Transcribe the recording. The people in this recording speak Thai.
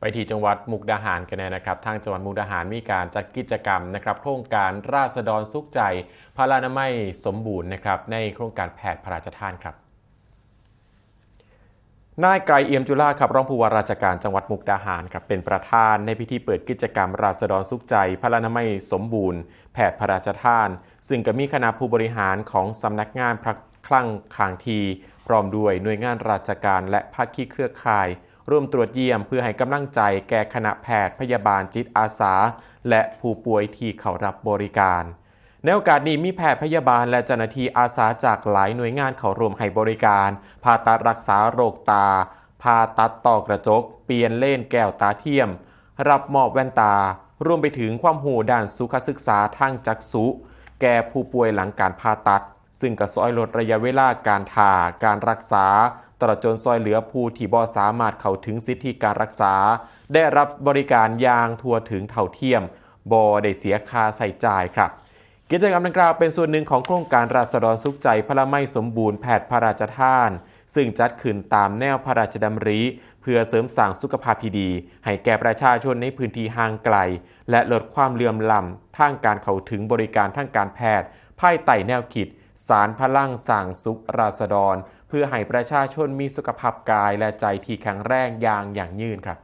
ไปที่จังหวัดมุกดาหารกันแน่นะครับ ทางจังหวัดมุกดาหารมีการจัดกิจกรรมนะครับ โครงการราษฎรสุขใจ พารานามัยสมบูรณ์นะครับ ในโครงการแพทย์พระราชทานครับนายไกรเอี่ยมจุฬาครับรองผู้ว่าราชการจังหวัดมุกดาหารครับเป็นประธานในพิธีเปิดกิจกรรม ราษฎรสุขใจ พระนามัยสมบูรณ์ แพทย์พระราชทาน ซึ่งก็มีคณะผู้บริหารของสำนักงานพระคลังคางที พร้อมด้วยหน่วยงานราชการและภาคีเครือข่าย ร่วมตรวจเยี่ยมเพื่อให้กำลังใจแก่คณะแพทย์พยาบาลจิตอาสา และผู้ป่วยที่เขารับบริการในโอกาสนี้มีแพทย์พยาบาลและเจ้าหน้าที่อาสาจากหลายหน่วยงานเข้าร่วมให้บริการผ่าตัดรักษาโรคตาผ่าตัดต่อกระจก เปลี่ยนเลนแก้วตาเทียม รับมอบแว่นตา รวมไปถึงความหูด้านสุขศึกษาทางจักษุ แก่ผู้ป่วยหลังการผ่าตัด ซึ่งกระซอยลดระยะเวลาการถ่าการรักษา ตลอดจนซอยเหลือผู้ที่บ่สามารถเข้าถึงสิทธิการรักษา ได้รับบริการอย่างทั่วถึงเท่าเทียมบ่ได้เสียค่าใส่จ่ายครับกิจกรรมดังกล่าวเป็นส่วนหนึ่งของโครงการราษฎรสุขใจพระไม่สมบูรณ์แพทย์พระราชทาน ซึ่งจัดขึ้นตามแนวพระราชดำริ เพื่อเสริมสร้างสุขภาพที่ดี ให้แก่ประชาชนในพื้นที่ห่างไกล และลดความเลื่อมล้ำทางการเข้าถึงบริการทางการแพทย์ ภายใต้แนวคิด สารพลังสั่งสุขราษฎร เพื่อให้ประชาชนมีสุขภาพกายและใจที่แข็งแรงอย่างอย่างยืนครับ